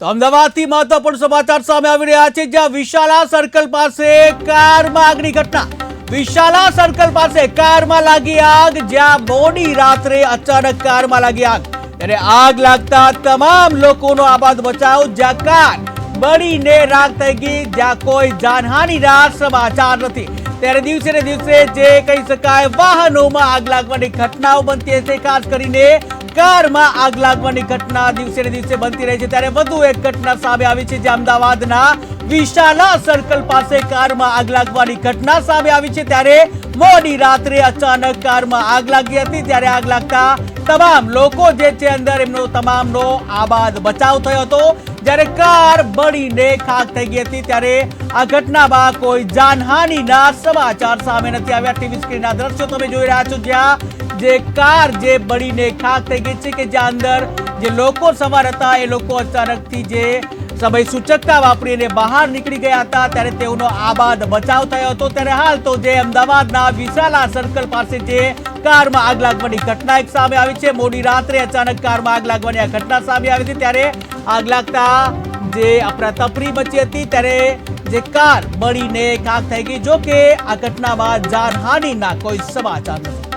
તો અમદાવાદથી મહત્વપૂર્ણ સમાચાર સામે આવી રહ્યા છે, જ્યાં વિશાલા સર્કલ પાસે કારમાં આગની ઘટના. વિશાલા સર્કલ પાસે કારમાં લાગી આગ, જ્યાં મોડી રાત્રે અચાનક કારમાં લાગી આગ. ત્યારે આગ લાગતા તમામ લોકોનો આબાદ બચાવ જ્યાં કાર બળીને રાખ થઈ ગઈ, જ્યાં કોઈ જાનહાનિના સમાચાર નથી. ત્યારે દિવસે ને દિવસે જે કહી શકાય, વાહનોમાં આગ લાગવાની ઘટનાઓ બનતી હશે, ખાસ કરીને કારમાં આગ લાગવાની ઘટના દિવસે ને દિવસે બનતી રહી છે. ત્યારે વધુ એક ઘટના સામે આવી છે જે અમદાવાદના વિશાલા સર્કલ પાસે કારમાં આગ લાગવાની ઘટના સામે આવી છે. ત્યારે મોડી રાત્રે અચાનક કારમાં આગ લાગી હતી. ત્યારે આગ લાગતા તમામ લોકો જે છે અંદર એમનો તમામનો આબાદ બચાવ થયો હતો. જ્યારે કાર બળીને ખાક થઈ ગઈ હતી. ત્યારે આ ઘટનામાં કોઈ જાનહાનિના સમાચાર સામે નથી આવ્યા. ટીવી સ્ક્રીનના દ્રશ્યો તમે જોઈ રહ્યા છો જ્યાં જે કાર જે બળીને ખાક થઈ ગઈ છે કે જ્યાં અંદર જે લોકો સવાર હતા, એ લોકો અચાનકથી જે સમય સૂચકતા વાપરીને બહાર નીકળી ગયા હતા, ત્યારે તેઓનો આબાદ બચાવ થયો હતો. ત્યારે હાલ તો જે અમદાવાદના વિશાલા સર્કલ પાસે જે કારમાં આગ લાગવાની ઘટના એક સામે આવી છે. મોડી રાત્રે અચાનક કારમાં આગ લાગવાની આ ઘટના સામે આવી હતી. ત્યારે આગ લાગતા જે અફરાતફરી મચી હતી, ત્યારે જે કાર બળીને ખાક થઈ ગઈ. જો કે આ ઘટનામાં જાનહાનિના કોઈ સમાચાર નથી.